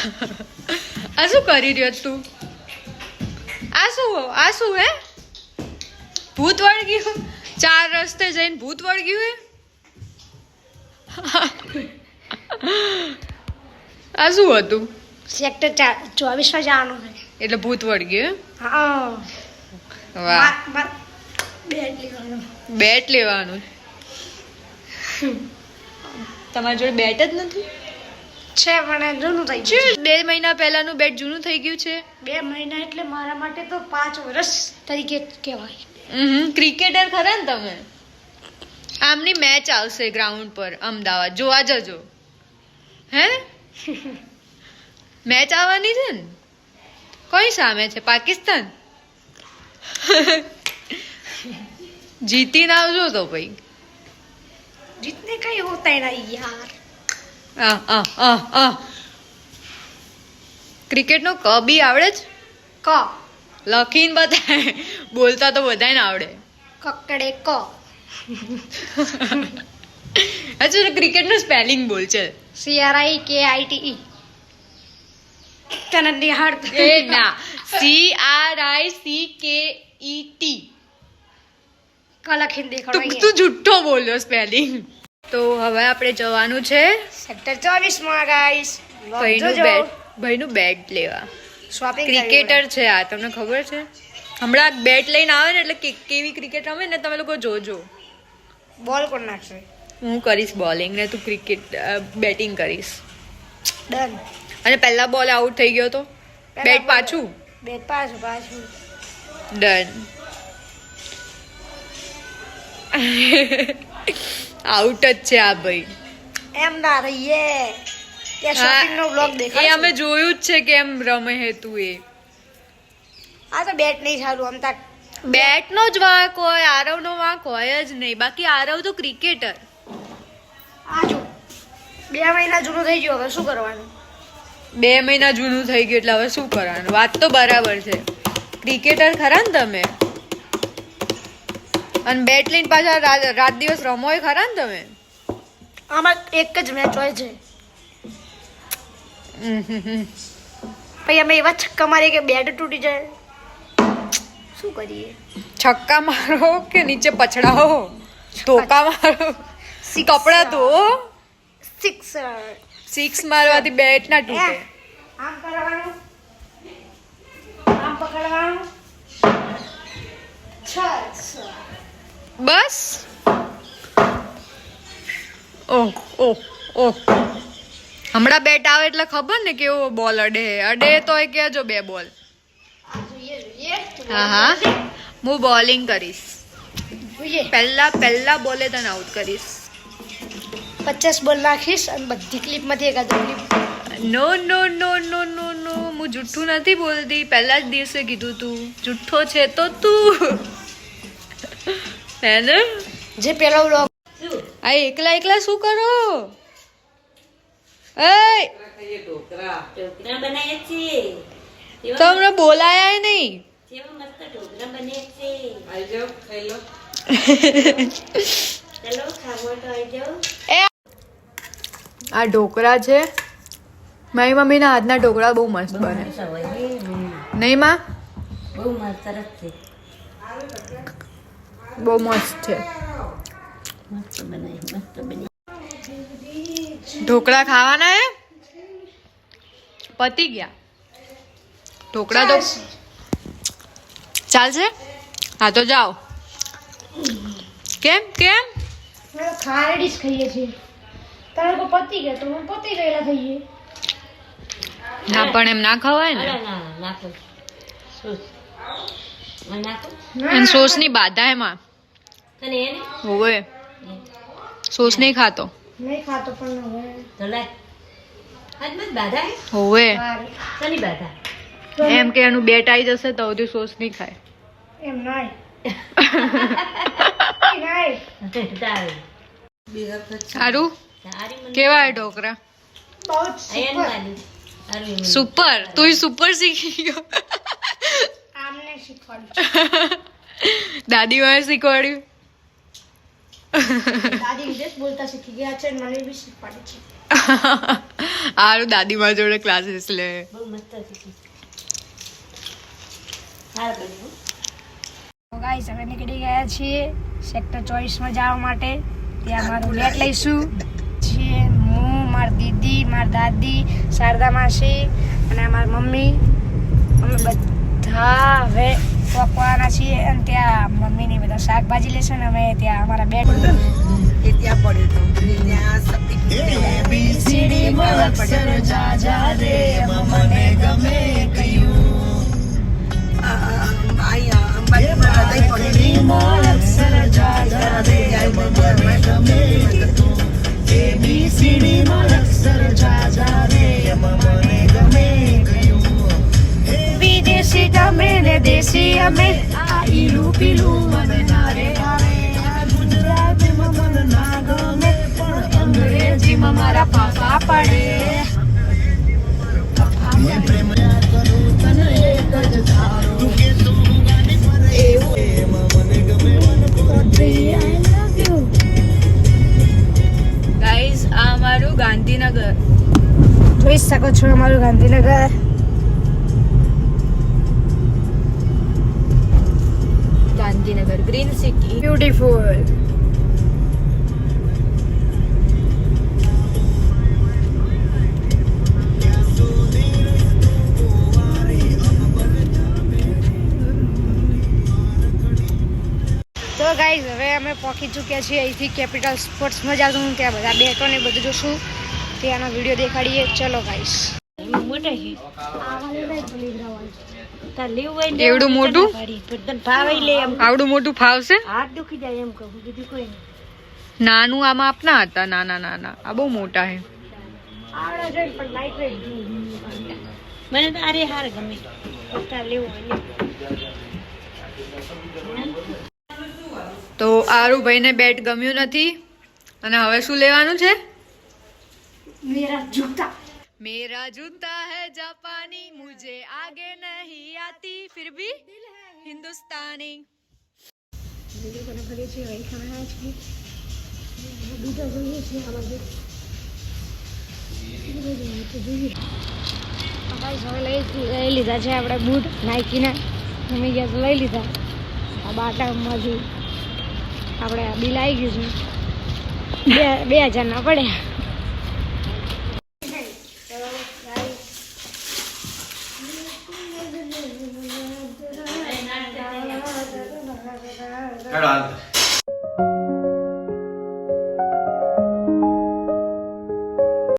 આ શું કરી રહ્યો તું? આ શું આ શું હે? ભૂત વળગ્યું ચાર રસ્તે જઈને ભૂત વળગ્યું હે? આ શું હતું? સેક્ટર ચોવીસમાં જવાનું છે. એટલે ભૂત વળગ્યું હા. વાહ. બેટ લેવાનું. બેટ લેવાનું. તમારી જોડે બેટ જ નથી? છે પણ જૂનું થઈ ગયું બે મહિના પહેલાનું બેટ જૂનું થઈ ગયું છે. બે મહિના એટલે મારા માટે તો પાંચ વર્ષ તરીકે કહેવાય. ક્રિકેટર ખરા ને તમે? આમની મેચ આવશે ગ્રાઉન્ડ પર અમદાવાદ. જોવા જજો. હે? મેચ આવવાની છે ને? કોઈ સામે છે? પાકિસ્તાન? જીતીને આવજો તો ભાઈ. જીતને કઈ હોતા નહીં યાર. ક્રિકેટનો ક બી આવડે જ? ક. લખીને બતાય. બોલતા તો બધાને આવડે. કકડે ક. અચ્છા ક્રિકેટનું સ્પેલિંગ બોલ છે. સી આર આઈ કે આઈ ટી ઈ તને નિહાળ એ ના. સી આર આઈ સી કે ઈ ટી ક લખીને તું તું જુઠ્ઠો બોલ્યો સ્પેલિંગ. તો હવે આપણે જવાનું છે સેક્ટર ચોવીસમાં ગાઈસ ભાઈનું બેટ ભાઈનું બેટ લેવા. શોપિંગ ક્રિકેટર છે આ તમને ખબર છે? હમણાં બેટ લઈને આવે ને એટલે કે- કેવી ક્રિકેટ રમે ને તમે લોકો જોજો. બોલ કોણ નાખશે? હું કરીશ બોલિંગ ને તું ક્રિકેટ બેટિંગ કરીશ. ડન અને પહેલા બોલ આઉટ થઈ ગયો તો? બેટ પાછું? બેટ પાછું પાછું. ડન આઉટ જ છે આ ભાઈ. એમ ના રહીએ કે શોપિંગ નો બ્લોગ એ દેખાય અમે જોયું જ છે કે એમ રમે હે તું એ. આ તો બેટ નહીં સારું આમ તાક બેટ નો જ વાંક હોય આરવ નો વાંક હોય જ નહીં. બાકી આરવ તો ક્રિકેટર આ જો બે મહિના જૂનું થઈ ગયું હવે શું કરવાનું? બે મહિના જૂનું થઈ ગયું એટલે હવે શું કરવાનું? વાત તો બરાબર છે. ક્રિકેટર ખરા ને તમે? અને બેટ લઈને પાછા રાત દિવસ રમોય ખરા ને તમે? આમાં એક જ મેચ હોય છે. પછી અમે એવા છક્કા મારીએ કે બેટ તૂટી જાય. શું કરીએ? છક્કા મારો કે નીચે પછડાવો? ધોકા મારો? કપડા ધો સિક્સ સિક્સ મારવાથી બેટ ના તૂટે. આમ કરવાનું. આમ પકડવાનું. છ છ. બસ. ઓહ ઓહ ઓહ. હમણાં બેટ આવે એટલે ખબર ને કેવો બોલ અડે. અડે તોય કહેજો બે બોલ હા હા. હું બોલિંગ કરીશ. પહેલા પહેલા બોલે તને આઉટ કરીશ. પચાસ બોલ નાખીશ અને બધી ક્લિપમાંથી એકાદ ક્લિપ નો નો નો નો નો નો હું જુઠ્ઠું નથી બોલતી. પહેલા જ દિવસે કીધું તું. જુઠ્ઠો છે તો તું. હે જે પેલો બ્લોગ આ એકલા એકલા શું કરો? એ તમને બોલાયા નહીં. આ ઢોકળા છે. મારી મમ્મીના હાથના ઢોકળા બહુ મસ્ત બને. નહીં માં? બહુ મસ્ત સરસ છે. બહુ મસ્ત છે. મસ્ત બનાવી મસ્ત બની ઢોકળા ખાવાના હે? પતી ગયા. ઢોકળા તો ચાલશે. હા તો જાઓ. કેમ કેમ? ખારે ખાઈએ છીએ. તારે કોઈ પતી ગયા તો હું પતી ગયેલા થઈએ. ના પણ એમ ના ખવાય ને. ના ના ના સોસ સોસની બાધા એમાં. તને એને હોવે. સોસ નહીં ખાતો. નહીં ખાતો પણ હવે. તો આજ મત બાધા હે? હોવે. હારે. બાધા? એમ કે એનું બેટ આવી જશે તો સુધી સોસ નહીં ખાય. એમ તારે. સારું? કેવા હે એમ. સુપર. તું સુપર? શીખી ગયો. દાદી વાળે શીખવાડ્યું. દાદી વિદેશ બોલતા શીખી ગયા છે અને મને બી શીખવાડે છે. આરું દાદીમા જોડે ક્લાસીસ લે. બહુ મસ્ત બન્યું ગાઈસ હવે નીકળી ગયા છીએ સેક્ટર ચોવીસમાં જવા માટે. ત્યાં મારું લેટ લઈશું. છીએ હું મારી દીદી મારી દાદી શારદા માસી અને મારી મમ્મી. અમે બધા હવે પકવાના છીએ અને ત્યાં મમ્મીની બધા શાકભાજી લેશે ને અમે ત્યાં અમારા બેટ એ ત્યાં પડ્યું હતું. એ ત્યાં શક્તિપીઠ આ, આ, પીલું મને ના રે ગુજરાતીમાં મને ના ગમે પણ અંગ્રેજીમાં મારા પાપા પડે. ગાઈઝ આ અમારું ગાંધીનગર. જોઈ શકો છો અમારું Gandhinagar. Gandhinagar green city beautiful તો ગાઈઝ હવે અમે પહોંચી ચૂક્યા છીએ અહીંથી કેપિટલ સ્પોર્ટ્સમાં જાશું ત્યાં બધા બેટો ને બધું જોશું. ત્યાંનો વીડિયો દેખાડીએ. ચલો ગાઈઝ મોટા છે. એવડું મોટું? આવડું મોટું ફાવશે? હાથ દુખી જાય એમ કહું બીજું કોઈ નહીં. નાનું આમાં આપના હતા નાના નાના. આ બહુ મોટા વેટ મને તો અરે હાર ગમે. તાર લેવું તો આરું ભાઈને બેટ ગમ્યું નથી. અને હવે શું લેવાનું છે? મેરા જૂતા. मेरा जूता है जापानी मुझे आगे नहीं आती फिर भी हिंदुस्तानी લોકોને ફરી છે વહી ખાણા છે બીજા જોઈએ છે આ બાજુ જોઈએ ગાઈસ હવે લઈ લઈ લીધા છે આપણે બૂટ નાઇકીના ગમી ગયા તો લઈ લીધા આ બાટામાંથી આપણે આ બિલ આવી ગયું છે બે બે હજારના પડ્યા at all